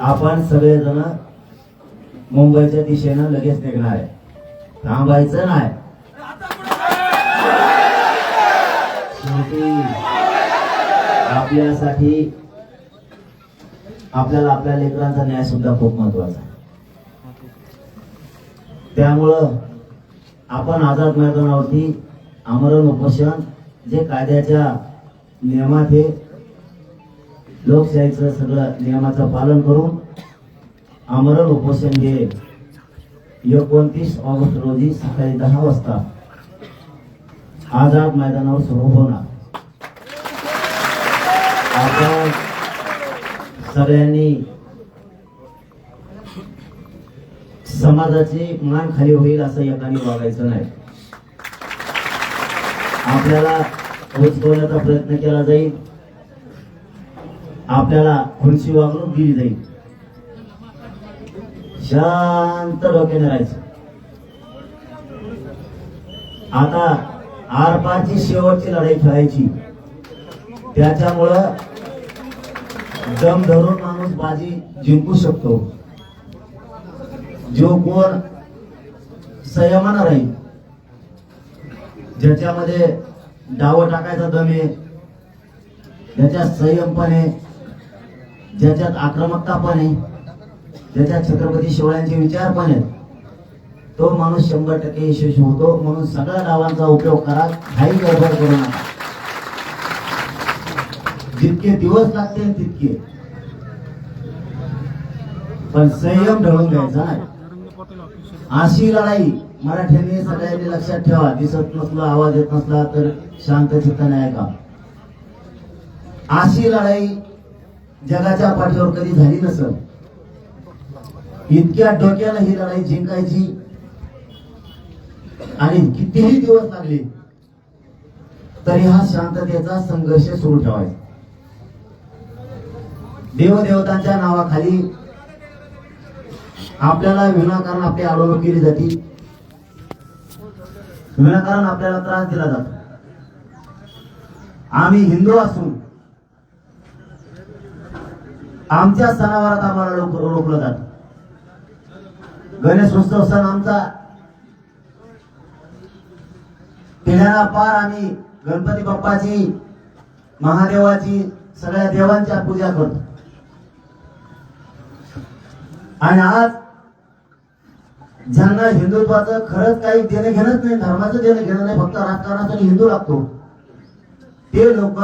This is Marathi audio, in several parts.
आपण सगळेजण मुंबईच्या दिशेनं लगेच निघणार आहे. थांबायचं नाही. शेवटी आपल्यासाठी आपल्याला आपल्या लेकरांचा न्याय सुद्धा खूप महत्त्वाचा आहे. त्यामुळं आपण आझाद मैदानावरती आमरण उपोषण जे कायद्याच्या नियमात हे लोकशाहीचं सगळं नियमाचं पालन करून आमरण उपोषण हे एकोणतीस ऑगस्ट रोजी सकाळी दहा वाजता आझाद मैदानावर सुरू होणार. आपण सगळ्यांनी समाजाची मान खाली होईल असं एकाने वागायचं नाही. आपल्याला उचकवण्याचा प्रयत्न केला जाईल. आपल्याला खुर्ची वागणूक दिली जाईल. शांत डोक्याने राहायचं. आता आरपारची शेवटची लढाई खेळायची. त्याच्यामुळं दम धरून माणूस बाजी जिंकू शकतो. जो कोण संयमान राहील ज्याच्यामध्ये डाव टाकायचा दम आहे ज्याच्यात संयम पण आहे ज्याच्यात आक्रमकता पण आहे ज्याच्यात छत्रपती शिवरायांचे विचार पण आहेत तो माणूस शंभर टक्के यशस्वी होतो. म्हणून सगळ्या डावांचा उपयोग करा. घाई गडबड करू नका. जितके दिवस लागतील तितके. पण संयम ढळून घ्यायचा नाही. अशी लढाई मराठ्यांनी सगळ्यांनी लक्षात ठेवा. दिसत नसला आवाज येत नसला तर शांत चित्ताने ऐका अशी लढाई जगाच्या पाठीवर कधी झाली नसल. इतक्या डोक्याला ही लढाई जिंकायची. आणि कितीही दिवस लागले तरी हा शांततेचा संघर्ष सुरू ठेवायचा. देवदेवतांच्या नावाखाली आपल्याला विनाकारण आपली अडवणूक केली जाते. विनाकारण आपल्याला त्रास दिला जातो. आम्ही हिंदू असून आमच्या सणावारात आम्हाला लोक रोखलं जात. गणेश उत्सव सण आमचा. पिढ्याला पार आम्ही गणपती बाप्पाची महादेवाची सगळ्या देवांच्या पूजा करतो. आणि आज ज्यांना हिंदुत्वाचं खरंच काही देणं घेणंच नाही धर्माचं देणं घेणं नाही फक्त राजकारणासाठी हिंदू लागतो. ते लोक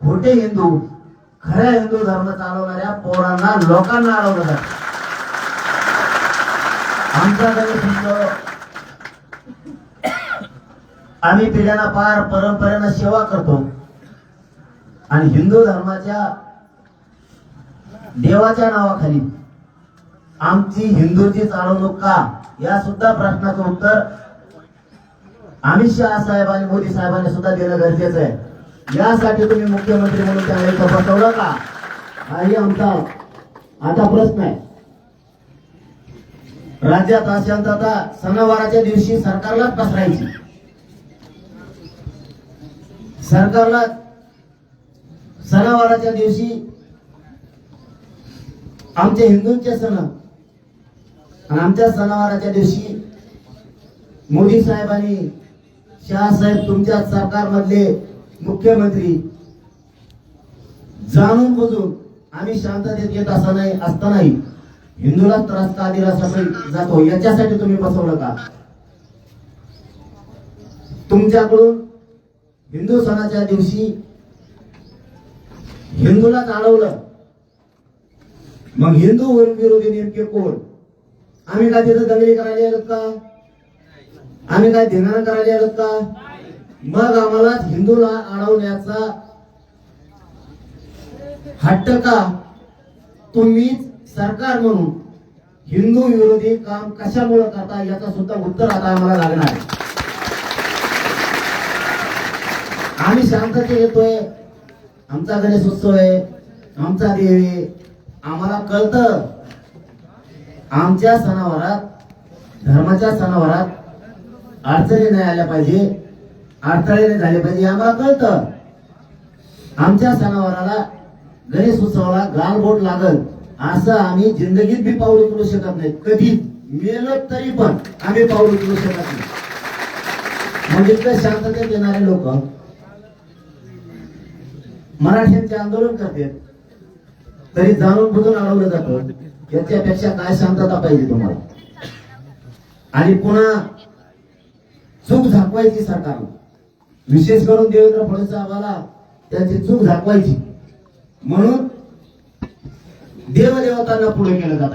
खोटे हिंदू खऱ्या हिंदू धर्म चालवणाऱ्या पोरांना लोकांना अडवलं जात. आमचा गणेश आम्ही पिढ्यांना पार परंपरेनं सेवा करतो. आणि हिंदू धर्माच्या देवाच्या नावाखाली आमची हिंदूची चालवणूक का? या सुद्धा प्रश्नाचं उत्तर अमित शहा साहेब आणि मोदी साहेबांनी सुद्धा देणं गरजेचं आहे. यासाठी तुम्ही मुख्यमंत्री म्हणून त्याला इथं का हाही आमचा आता प्रश्न आहे. राज्यात अशांतता सणावाराच्या दिवशी सरकारलाच पसरायची. सरकारला सणावाराच्या दिवशी आमचे हिंदूंचे सण आणि आमच्या सणावाराच्या दिवशी मोदी साहेब आणि शहासाहेब तुमच्या सरकारमधले मुख्यमंत्री जाणून बुजून आम्ही शांततेत येत असं नाही असतानाही हिंदूला त्रास का दिला जातो. याच्यासाठी तुम्ही बसवलं का? तुमच्याकडून हिंदू सणाच्या दिवशी हिंदूला चालवलं मग हिंदू विरोधी नेमके कोण? आम्ही काय तिथं दंगली करायला आलोत का? आम्ही काय धिंगाणा करायला आलोत का? मग आम्हाला हिंदूला अडवण्याचा हट्ट का तुम्हीच सरकार म्हणून हिंदू विरोधी काम कशामुळे करता याचा सुद्धा उत्तर आता आम्हाला लागणार आहे. आम्ही शांतते येतोय. आमचा गणेश उत्सव आहे. आमचा देवी आम्हाला कळतं. आमच्या सणावारात धर्माच्या सणावारात अडचणी नाही आल्या पाहिजे. अडथळे झाले पाहिजे आम्हाला कळतं. आमच्या सणावाराला गणेश उत्सवाला गाल बोट लागल असं आम्ही जिंदगीत बी पाऊल उचलू शकत नाही. कधी मेलो तरी पण आम्ही पाऊल उचलू शकत नाही. म्हणजे इतकं शांततेत येणारे लोक मराठ्यांचे आंदोलन करतात. तरी जाणून बुजून अडवलं जातं. याच्यापेक्षा काय शांतता पाहिजे तुम्हाला? आणि पुन्हा चूक झाकवायची सरकार. विशेष करून देवेंद्र फडणवीस आम्हाला त्यांची चूक दाखवायची. म्हणून देवदेवतांना पुढे केलं जात आहे.